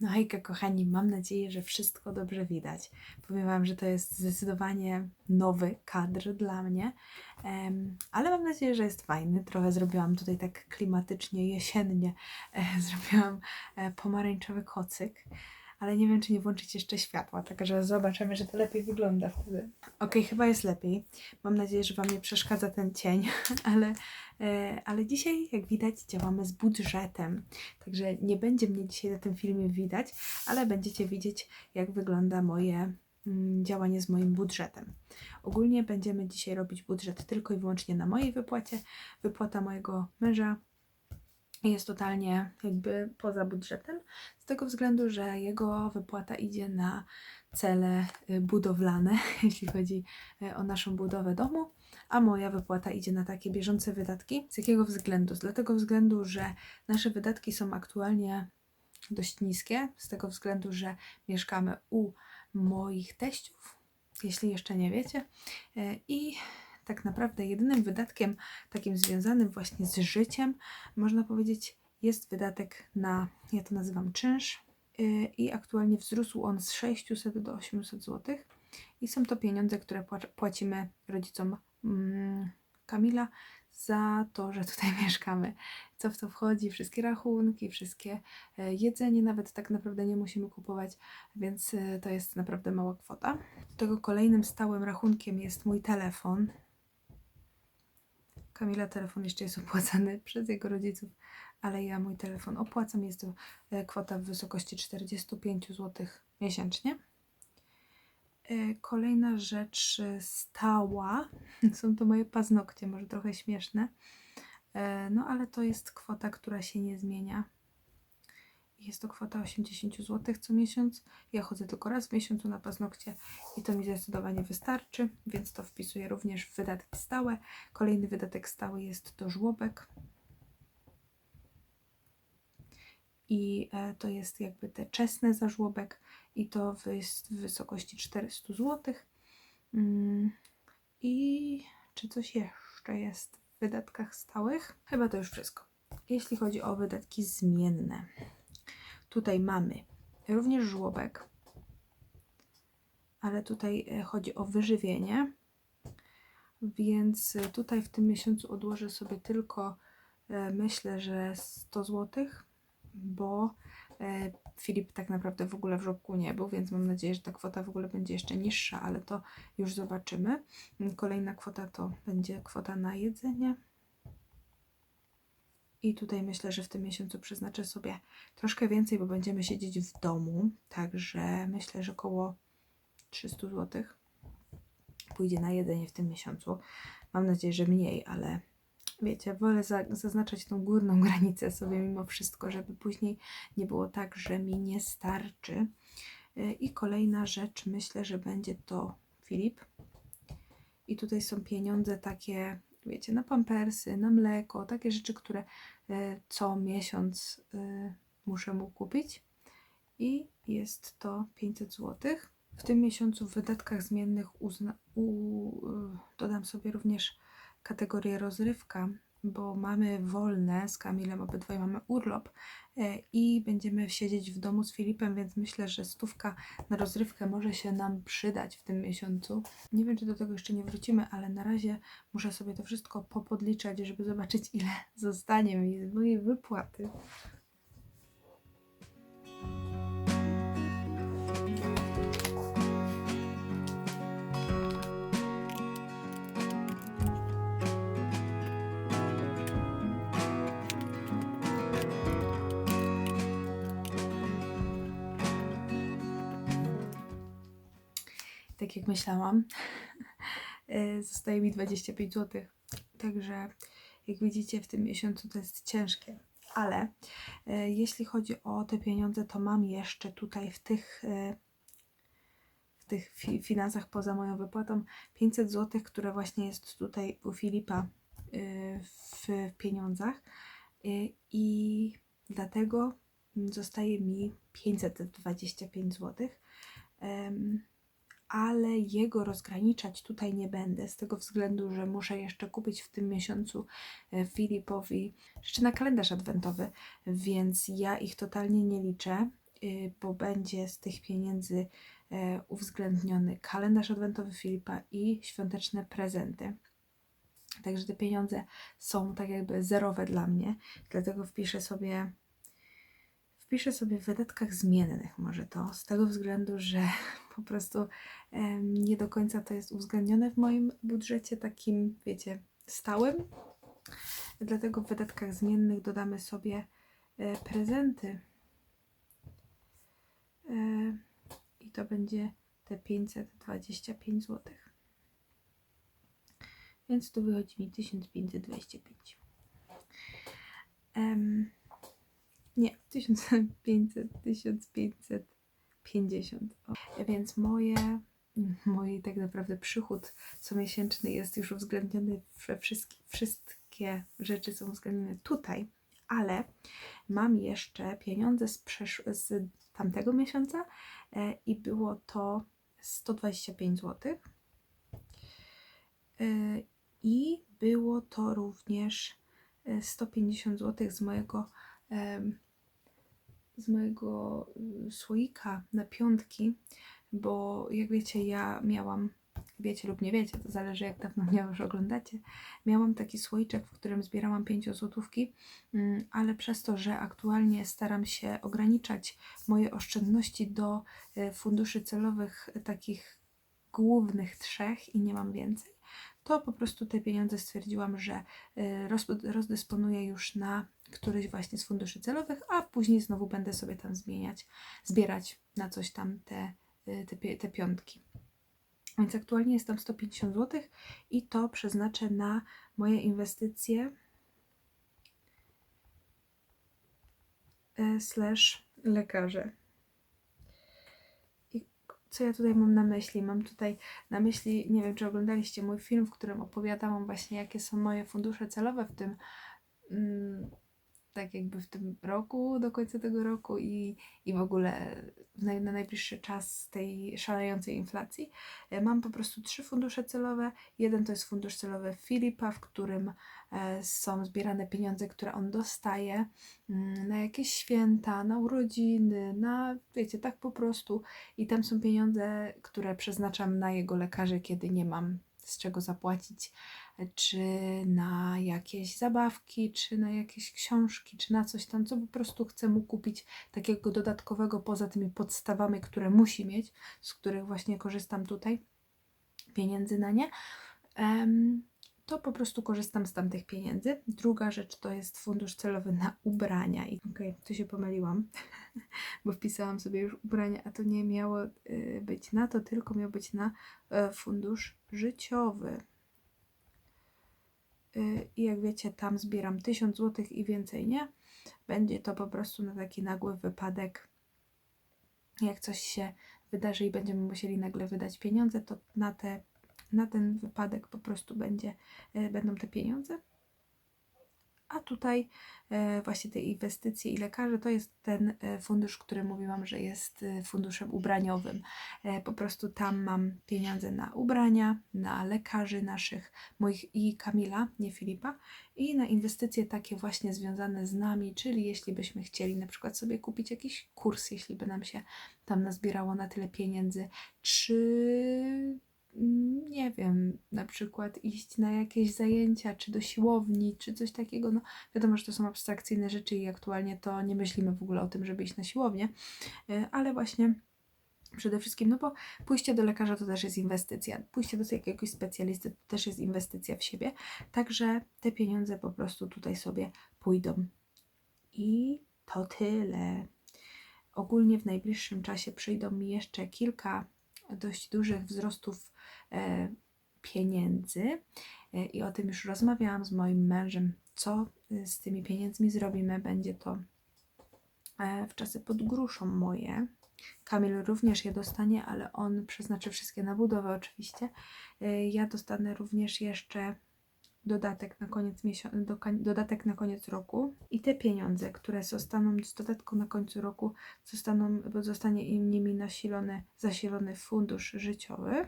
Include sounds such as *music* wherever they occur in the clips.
No hejka kochani, mam nadzieję, że wszystko dobrze widać. Powiem Wam, że to jest zdecydowanie nowy kadr dla mnie, ale mam nadzieję, że jest fajny. Trochę zrobiłam tutaj tak klimatycznie, jesiennie. E, *laughs* zrobiłam e, pomarańczowy kocyk, ale nie wiem, czy nie włączyć jeszcze światła, także zobaczymy, że to lepiej wygląda wtedy. Okej, chyba jest lepiej. Mam nadzieję, że Wam nie przeszkadza ten cień, *laughs* ale, e, ale dzisiaj, jak widać, działamy z budżetem. Także nie będzie mnie dzisiaj na tym filmie widać, ale będziecie widzieć, jak wygląda moje mm, działanie z moim budżetem. Ogólnie będziemy dzisiaj robić budżet tylko i wyłącznie na mojej wypłacie. Wypłata mojego męża jest totalnie jakby poza budżetem, z tego względu, że jego wypłata idzie na cele y, budowlane, *laughs* jeśli chodzi y, o naszą budowę domu, a moja wypłata idzie na takie bieżące wydatki. Z jakiego względu? Z tego względu, że nasze wydatki są aktualnie dość niskie, z tego względu, że mieszkamy u moich teściów, jeśli jeszcze nie wiecie, y, i tak naprawdę jedynym wydatkiem takim związanym właśnie z życiem, można powiedzieć, jest wydatek na, ja to nazywam czynsz yy, i aktualnie wzrósł on z 600 do 800 zł i są to pieniądze, które płac- płacimy rodzicom mm, Kamila za to, że tutaj *laughs* mieszkamy. Co w to wchodzi? Wszystkie rachunki, wszystkie e, jedzenie nawet tak naprawdę nie musimy kupować, więc e, to jest naprawdę mała kwota. Do tego kolejnym stałym rachunkiem jest mój telefon. Kamila telefon jeszcze jest opłacany *laughs* przez jego rodziców, ale ja mój telefon opłacam. Jest to e, kwota w wysokości 45 zł miesięcznie. E, Kolejna rzecz e, stała *laughs* są to moje paznokcie, może trochę śmieszne. No ale to jest kwota, która się nie zmienia. Jest to kwota 80 zł co miesiąc. Ja chodzę tylko raz w miesiącu na paznokcie i to mi zdecydowanie wystarczy, więc to wpisuję również w wydatki stałe. Kolejny wydatek stały jest to żłobek. I e, to jest jakby te czesne za żłobek i to jest w wysokości 400 zł. Mm, I czy coś jeszcze jest w wydatkach stałych? Chyba to już wszystko. Jeśli chodzi o wydatki zmienne, tutaj mamy również żłobek, ale tutaj e, chodzi o wyżywienie, więc e, tutaj w tym miesiącu odłożę sobie tylko, e, myślę, że 100 zł, bo Filip tak naprawdę w ogóle w żłobku nie był, więc mam nadzieję, że ta kwota w ogóle będzie jeszcze niższa, ale to już zobaczymy. Kolejna kwota to będzie kwota na jedzenie. I tutaj myślę, że w tym miesiącu przeznaczę sobie troszkę więcej, bo będziemy siedzieć w domu, także myślę, że około 300 zł pójdzie na jedzenie w tym miesiącu. Mam nadzieję, że mniej, ale wiecie, wolę za, zaznaczać tą górną *laughs* granicę sobie mimo wszystko, żeby później nie było tak, że mi nie starczy. Y, I kolejna rzecz, myślę, że będzie to Filip. I tutaj są pieniądze takie, wiecie, na pampersy, na mleko, takie rzeczy, które y, co miesiąc y, muszę mu kupić. I jest to 500 zł. W tym miesiącu w wydatkach zmiennych uzna, u, y, dodam sobie również kategorię rozrywka, bo mamy wolne z Kamilem, obydwoje mamy urlop e, i będziemy siedzieć w domu z Filipem, więc myślę, że stówka na rozrywkę może się nam przydać w tym miesiącu. Nie wiem, czy do tego jeszcze nie wrócimy, ale na razie muszę sobie to wszystko popodliczać, żeby zobaczyć, *laughs* ile zostanie mi z mojej wypłaty. Tak jak myślałam, e, *laughs* zostaje mi 25 zł. Także jak widzicie, w tym miesiącu to jest ciężkie. Ale e, jeśli chodzi o te pieniądze, to mam jeszcze tutaj w tych, w tych fi finansach poza moją wypłatą 500 zł, które właśnie jest tutaj u Filipa w pieniądzach. I dlatego zostaje mi 525 zł. Em, ale jego rozgraniczać tutaj nie będę, z tego względu, że muszę jeszcze kupić w tym miesiącu e, Filipowi rzeczy na kalendarz adwentowy, więc ja ich totalnie nie liczę. y, bo będzie z tych pieniędzy e, uwzględniony kalendarz adwentowy Filipa i świąteczne prezenty. Także te pieniądze są tak jakby zerowe dla mnie, dlatego wpiszę sobie wpiszę sobie w wydatkach zmiennych może to, z tego względu, że po prostu nie do końca to jest uwzględnione w moim budżecie takim, wiecie, stałym. Dlatego w wydatkach zmiennych dodamy sobie e, prezenty. E, I to będzie te 525 zł. Więc tu wychodzi mi 1525. Um, nie, 1500, 1500. 50. Więc moje, mój tak naprawdę przychód comiesięczny jest już uwzględniony we wszystkich, wszystkie rzeczy są uwzględnione tutaj, ale mam jeszcze pieniądze z, z tamtego miesiąca e, i było to 125 zł. E, I było to również e, 150 zł z mojego e, z mojego y, słoika na piątki, bo jak wiecie, ja miałam, wiecie lub nie wiecie, to zależy jak dawno mnie już oglądacie, miałam taki słoiczek, w którym zbierałam pięciozłotówki, mm, ale przez to, że aktualnie staram się ograniczać moje oszczędności do y, funduszy celowych takich głównych trzech i nie mam więcej, to po prostu te pieniądze stwierdziłam, że y, roz, rozdysponuję już na któryś właśnie z funduszy celowych, a później znowu będę sobie tam zmieniać, zbierać na coś tam te, y, te, te piątki. Więc aktualnie jest tam 150 zł i to przeznaczę na moje inwestycje e, slash lekarze. I co ja tutaj mam na myśli? Mam tutaj na myśli, nie wiem czy oglądaliście mój film, w którym opowiadałam właśnie jakie są moje fundusze celowe w tym mm, tak jakby w tym roku, do końca tego roku i, i w ogóle na, na najbliższy czas tej szalejącej inflacji. E, Mam po prostu trzy fundusze celowe. Jeden to jest fundusz celowy Filipa, w którym e, są zbierane pieniądze, które on dostaje mm, na jakieś święta, na urodziny, na wiecie, tak po prostu. I tam są pieniądze, które przeznaczam na jego lekarzy, kiedy nie mam z czego zapłacić czy na jakieś zabawki, czy na jakieś książki, czy na coś tam, co po prostu chcę mu kupić takiego dodatkowego poza tymi podstawami, które musi mieć, z których właśnie korzystam tutaj, pieniędzy na nie. To po prostu korzystam z tamtych pieniędzy. Druga rzecz to jest fundusz celowy na ubrania. I okej, tu się pomyliłam, *laughs* bo wpisałam sobie już ubrania, a to nie miało y, być na to, tylko miał być na e, fundusz życiowy. Y, I jak wiecie, tam zbieram 1000 zł i więcej nie. Będzie to po prostu na taki nagły wypadek. Jak coś się wydarzy i będziemy musieli nagle wydać pieniądze, to na, te, na ten wypadek po prostu będzie, y, będą te pieniądze. A tutaj e, właśnie te inwestycje i lekarze to jest ten e, fundusz, który mówiłam, że jest e, funduszem ubraniowym. E, Po prostu tam mam pieniądze na ubrania, na lekarzy naszych, moich i Kamila, nie Filipa, i na inwestycje takie właśnie związane z nami, czyli jeśli byśmy chcieli na przykład sobie kupić jakiś kurs, jeśli by nam się tam nazbierało na tyle pieniędzy, czy nie wiem, na przykład iść na jakieś zajęcia, czy do siłowni, czy coś takiego. No, wiadomo, że to są abstrakcyjne rzeczy i aktualnie to nie myślimy w ogóle o tym, żeby iść na siłownię, e, ale właśnie przede wszystkim, no bo pójście do lekarza to też jest inwestycja, pójście do jakiegoś specjalisty to też jest inwestycja w siebie, także te pieniądze po prostu tutaj sobie pójdą. I to tyle. Ogólnie w najbliższym czasie przyjdą mi jeszcze kilka dość dużych wzrostów e, pieniędzy e, i o tym już rozmawiałam z moim mężem, co e, z tymi pieniędzmi zrobimy. Będzie to w czasy pod gruszą moje. Kamil również je dostanie, ale on przeznaczy wszystkie na budowę oczywiście. Ja dostanę również jeszcze dodatek na koniec miesiąca, do, dodatek na koniec roku i te pieniądze, które zostaną z dodatku na końcu roku, zostaną, bo zostanie im nimi nasilony, zasilony fundusz życiowy,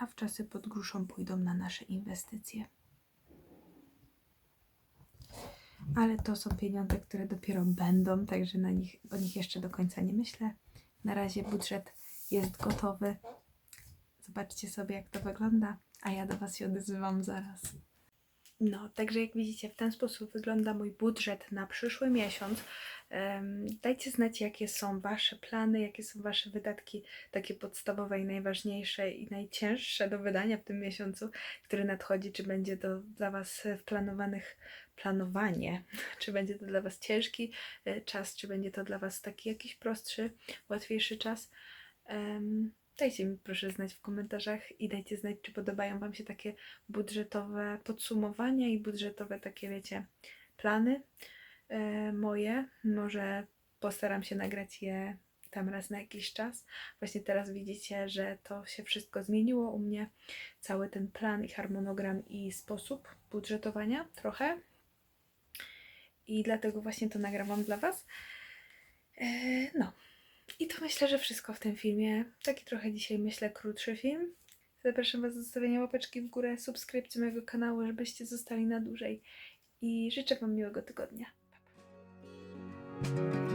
a w czasy pod gruszą pójdą na nasze inwestycje. ale to są pieniądze, które dopiero będą, także na nich, o nich jeszcze do końca nie myślę. Na razie budżet jest gotowy. Zobaczcie sobie, jak to wygląda, a ja do Was się odezywam zaraz. No, także jak widzicie, w ten sposób wygląda mój budżet na przyszły miesiąc. Dajcie znać, jakie są Wasze plany, jakie są Wasze wydatki takie podstawowe i najważniejsze i najcięższe do wydania w tym miesiącu, który nadchodzi. Czy będzie to dla Was w planowanych planowanie, *laughs* czy będzie to dla Was ciężki e, czas, czy będzie to dla Was taki jakiś prostszy, łatwiejszy czas. Dajcie mi proszę znać w komentarzach i dajcie znać, czy podobają Wam się takie budżetowe podsumowania i budżetowe takie, wiecie, plany e, moje. Może postaram się nagrać je tam raz na jakiś czas. Właśnie teraz widzicie, że to się wszystko zmieniło u mnie. Cały ten plan i harmonogram i sposób budżetowania trochę. I dlatego właśnie to nagrywam dla Was. E, no. I to myślę, że wszystko w tym filmie. Taki trochę dzisiaj myślę krótszy film. Zapraszam Was do zostawienia łapeczki w górę, subskrypcji mojego kanału, żebyście zostali na dłużej. I życzę Wam miłego tygodnia. Pa, pa.